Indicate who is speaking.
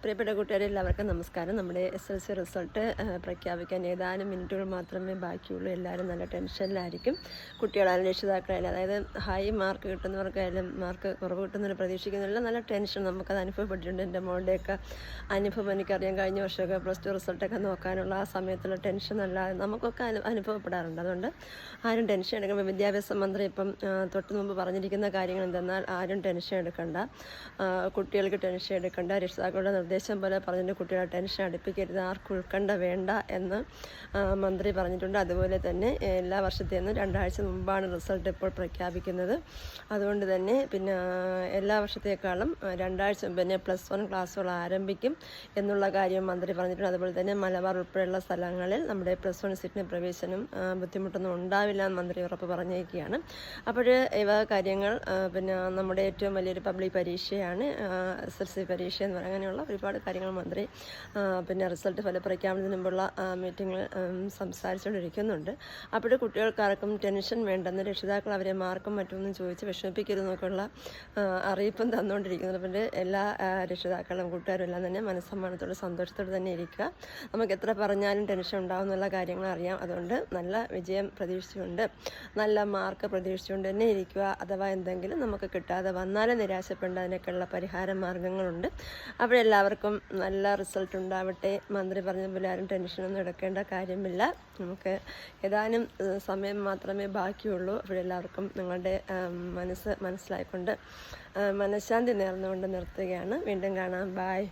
Speaker 1: പ്രിയപ്പെട്ട കൂട്ടുകാരെ എല്ലാവർക്കും നമസ്കാരം. നമ്മുടെ എസ് എൽ സി റിസൾട്ട് പ്രഖ്യാപിക്കാൻ ഏതാനും മിനിറ്റുകൾ മാത്രമേ ബാക്കിയുള്ളൂ. എല്ലാവരും നല്ല ടെൻഷനിലായിരിക്കും കുട്ടികളായാലും രക്ഷിതാക്കളായാലും അതായത് ഹൈ മാർക്ക് കിട്ടുന്നവർക്കായാലും മാർക്ക് കുറവ് കിട്ടുന്നവർ പ്രതീക്ഷിക്കുന്നില്ല നല്ല ടെൻഷൻ നമുക്കത് അനുഭവപ്പെട്ടിട്ടുണ്ട്. എന്റെ മോളുടെയൊക്കെ അനുഭവം എനിക്കറിയാം. കഴിഞ്ഞ വർഷമൊക്കെ പ്ലസ് ടു റിസൾട്ടൊക്കെ നോക്കാനുള്ള ആ സമയത്തുള്ള ടെൻഷൻ അല്ലാതെ നമുക്കൊക്കെ അനു അനുഭവപ്പെടാറുണ്ട്. അതുകൊണ്ട് ആരും ടെൻഷൻ എടുക്കുമ്പോൾ വിദ്യാഭ്യാസ മന്ത്രി ഇപ്പം തൊട്ട് മുമ്പ് പറഞ്ഞിരിക്കുന്ന കാര്യങ്ങൾ എന്തെന്നാൽ ആരും ടെൻഷൻ എടുക്കണ്ട. കുട്ടികൾക്ക് ടെൻഷൻ എടുക്കണ്ട. രക്ഷിതാക്കളുടെ നിർദ്ദേശം പോലെ പറഞ്ഞിട്ട് കുട്ടികളെ ടെൻഷൻ അടുപ്പിക്കരുത് ആർക്കും ഉൾക്കണ്ട വേണ്ട എന്ന് മന്ത്രി പറഞ്ഞിട്ടുണ്ട്. അതുപോലെ തന്നെ എല്ലാ വർഷത്തേന്നും രണ്ടാഴ്ച മുമ്പാണ് റിസൾട്ട് ഇപ്പോൾ പ്രഖ്യാപിക്കുന്നത്. അതുകൊണ്ട് തന്നെ പിന്നെ എല്ലാ വർഷത്തേക്കാളും രണ്ടാഴ്ച മുമ്പ് തന്നെ പ്ലസ് വൺ ക്ലാസ്സുകൾ ആരംഭിക്കും എന്നുള്ള കാര്യം മന്ത്രി പറഞ്ഞിട്ടുണ്ട്. അതുപോലെ തന്നെ മലബാർ ഉൾപ്പെടെയുള്ള സ്ഥലങ്ങളിൽ നമ്മുടെ പ്ലസ് വൺ സീറ്റിന് പ്രവേശനം ബുദ്ധിമുട്ടൊന്നും ഉണ്ടാവില്ല എന്ന് മന്ത്രി ഉറപ്പ് പറഞ്ഞേക്കുകയാണ് അപ്പോൾ ഇവ കാര്യങ്ങൾ പിന്നെ നമ്മുടെ ഏറ്റവും വലിയൊരു പബ്ലിക് പരീക്ഷയാണ് എസ് എൽ സി പരീക്ഷ എന്ന് പറയുന്ന അങ്ങനെയുള്ള ഒരുപാട് കാര്യങ്ങൾ മന്ത്രി പിന്നെ റിസൾട്ട് ഫലപ്രഖ്യാപനത്തിന് മുമ്പുള്ള മീറ്റിങ്ങിൽ സംസാരിച്ചുകൊണ്ടിരിക്കുന്നുണ്ട്. അപ്പോഴും കുട്ടികൾക്കാർക്കും ടെൻഷൻ വേണ്ടെന്ന് രക്ഷിതാക്കൾ അവരെ മാർക്കും മറ്റൊന്നും ചോദിച്ച് വിഷമിപ്പിക്കരുതെന്നൊക്കെയുള്ള അറിയിപ്പും തന്നുകൊണ്ടിരിക്കുന്നത് പിന്നെ എല്ലാ രക്ഷിതാക്കളും കൂട്ടുകാരും എല്ലാം തന്നെ മനസ്സമ്മാനത്തോടെ സന്തോഷത്തോടെ തന്നെ ഇരിക്കുക. നമുക്ക് എത്ര പറഞ്ഞാലും ടെൻഷൻ ഉണ്ടാവും എന്നുള്ള കാര്യങ്ങൾ അറിയാം. അതുകൊണ്ട് നല്ല വിജയം പ്രതീക്ഷിച്ചുകൊണ്ട് നല്ല മാർക്ക് പ്രതീക്ഷിച്ചുകൊണ്ട് തന്നെ ഇരിക്കുക. അഥവാ എന്തെങ്കിലും നമുക്ക് കിട്ടാതെ വന്നാലും നിരാശപ്പെടേണ്ട അതിനൊക്കെയുള്ള പരിഹാര മാർഗങ്ങളുണ്ട്. അപ്പോൾ എല്ലാവർക്കും നല്ല റിസൾട്ട് ഉണ്ടാവട്ടെ. മന്ത്രി പറഞ്ഞ പോലെ ആരും ടെൻഷനൊന്നും എടുക്കേണ്ട കാര്യമില്ല. നമുക്ക് ഏതാനും സമയം മാത്രമേ ബാക്കിയുള്ളൂ. അപ്പോഴെല്ലാവർക്കും നിങ്ങളുടെ മനസ്സ് മനസ്സിലായിക്കൊണ്ട് മനഃശാന്തി നേർന്നുകൊണ്ട് നിർത്തുകയാണ്. വീണ്ടും കാണാം. ബായ്